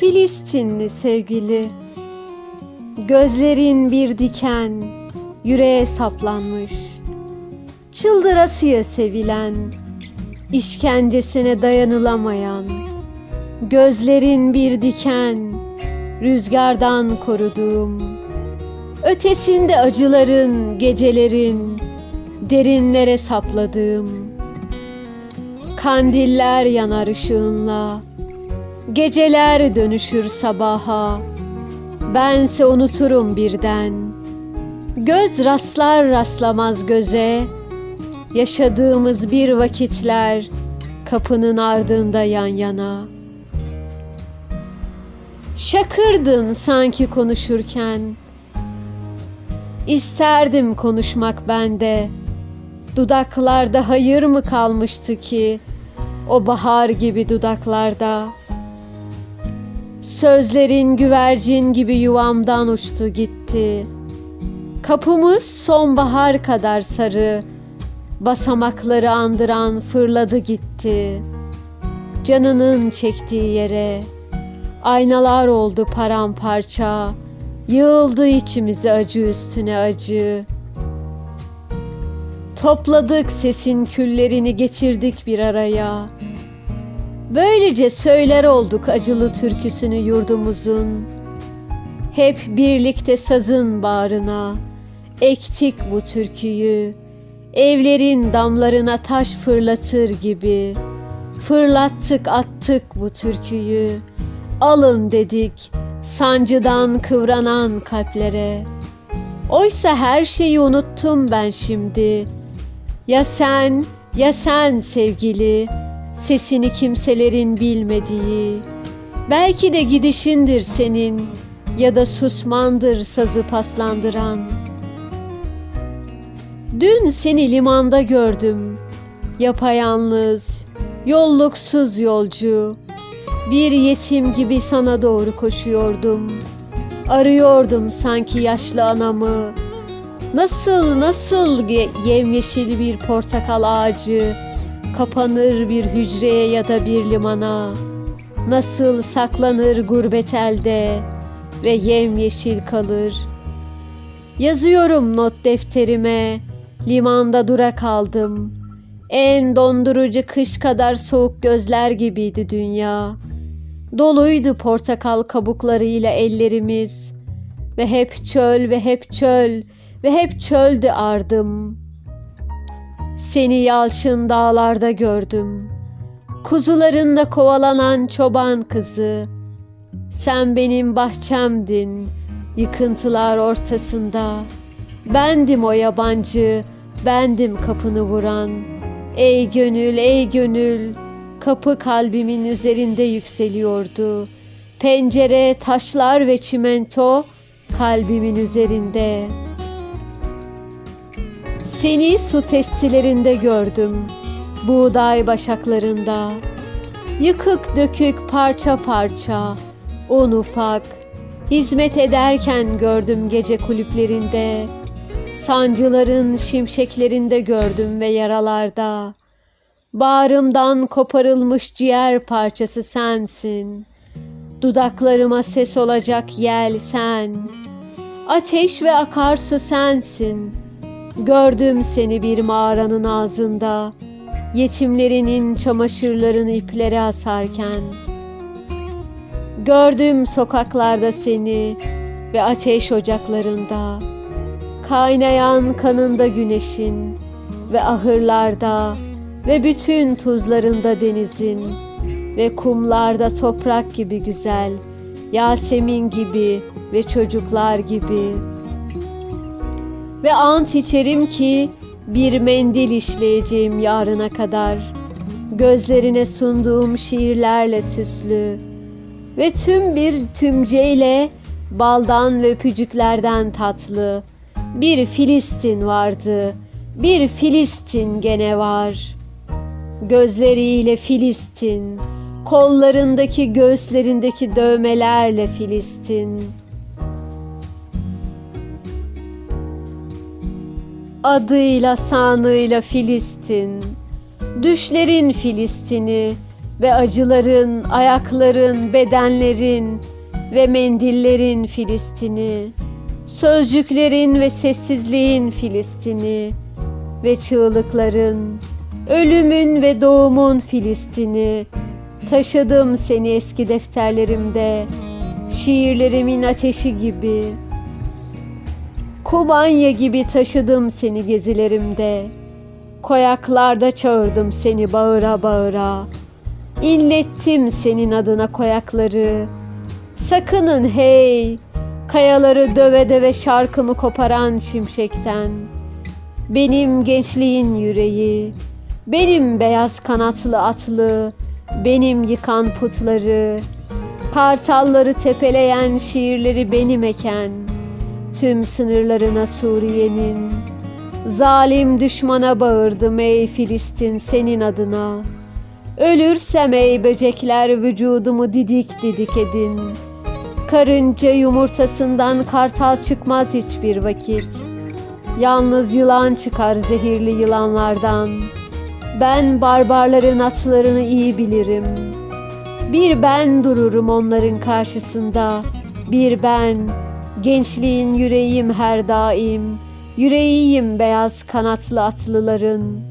Filistinli sevgili Gözlerin bir diken Yüreğe saplanmış Çıldırasıya sevilen işkencesine dayanılamayan Gözlerin bir diken Rüzgardan koruduğum Ötesinde acıların, gecelerin Derinlere sapladığım Kandiller yanar ışığınla Geceler dönüşür sabaha. Bense unuturum birden. Göz rastlar rastlamaz göze. Yaşadığımız bir vakitler Kapının ardında yan yana. Şakırdın sanki konuşurken. İsterdim konuşmak bende. Dudaklarda hayır mı kalmıştı ki? O bahar gibi dudaklarda Sözlerin güvercin gibi yuvamdan uçtu gitti. Kapımız sonbahar kadar sarı, basamakları andıran fırladı gitti. Canının çektiği yere aynalar oldu paramparça, yığıldı içimize acı üstüne acı. Topladık sesin küllerini getirdik bir araya. Böylece söyler olduk acılı türküsünü yurdumuzun. Hep birlikte sazın bağrına ektik bu türküyü. Evlerin damlarına taş fırlatır gibi fırlattık attık bu türküyü. Alın dedik sancıdan kıvranan kalplere. Oysa her şeyi unuttum ben şimdi. Ya sen, ya sen sevgili, sesini kimselerin bilmediği, belki de gidişindir senin ya da susmandır sazı paslandıran. Dün seni limanda gördüm, yapayalnız, yolluksuz yolcu. Bir yetim gibi sana doğru koşuyordum. Arıyordum sanki yaşlı anamı. Nasıl nasıl ye- yemyeşil bir portakal ağacı kapanır bir hücreye ya da bir limana. Nasıl saklanır gurbet elde ve yemyeşil kalır. Yazıyorum not defterime, limanda dura kaldım. En dondurucu kış kadar soğuk gözler gibiydi dünya. Doluydu portakal kabuklarıyla ellerimiz ve hep çöl ve hep çöl ve hep çöldü ardım. Seni yalçın dağlarda gördüm. Kuzularında kovalanan çoban kızı. Sen benim bahçemdin, yıkıntılar ortasında. Bendim o yabancı, bendim kapını vuran. Ey gönül, ey gönül, kapı kalbimin üzerinde yükseliyordu. Pencere, taşlar ve çimento kalbimin üzerinde. Seni su testilerinde gördüm, buğday başaklarında. Yıkık dökük parça parça, un ufak, hizmet ederken gördüm gece kulüplerinde. Sancıların şimşeklerinde gördüm ve yaralarda. Bağrımdan koparılmış ciğer parçası sensin. Dudaklarıma ses olacak yel sen. Ateş ve akarsu sensin. Gördüm seni bir mağaranın ağzında. Yetimlerinin çamaşırlarını iplere asarken. Gördüm sokaklarda seni ve ateş ocaklarında. Kaynayan kanında güneşin ve ahırlarda ve bütün tuzlarında denizin ve kumlarda toprak gibi güzel, Yasemin gibi ve çocuklar gibi. Ve ant içerim ki bir mendil işleyeceğim yarına kadar. Gözlerine sunduğum şiirlerle süslü ve tüm bir tümceyle baldan ve öpücüklerden tatlı. Bir Filistin vardı, bir Filistin gene var. Gözleriyle Filistin, kollarındaki göğüslerindeki dövmelerle Filistin. Adıyla sanıyla Filistin, düşlerin Filistin'i, ve acıların, ayakların, bedenlerin ve mendillerin Filistin'i, sözcüklerin ve sessizliğin Filistin'i ve çığlıkların, ölümün ve doğumun Filistin'i, taşıdım seni eski defterlerimde, şiirlerimin ateşi gibi, kumanya gibi taşıdım seni gezilerimde, koyaklarda çağırdım seni bağıra bağıra, İnlettim senin adına koyakları. Sakının hey, kayaları döve döve şarkımı koparan şimşekten. Benim gençliğin yüreği, benim beyaz kanatlı atlı, benim yıkan putları, kartalları tepeleyen şiirleri benim eken, tüm sınırlarına Suriye'nin. Zalim düşmana bağırdım ey Filistin senin adına.'' Ölürsem ey böcekler vücudumu didik didik edin. Karınca yumurtasından kartal çıkmaz hiçbir vakit. Yalnız yılan çıkar zehirli yılanlardan. Ben barbarların atlarını iyi bilirim. Bir ben dururum onların karşısında. Bir ben, gençliğin yüreğim her daim. Yüreğiyim beyaz kanatlı atlıların.''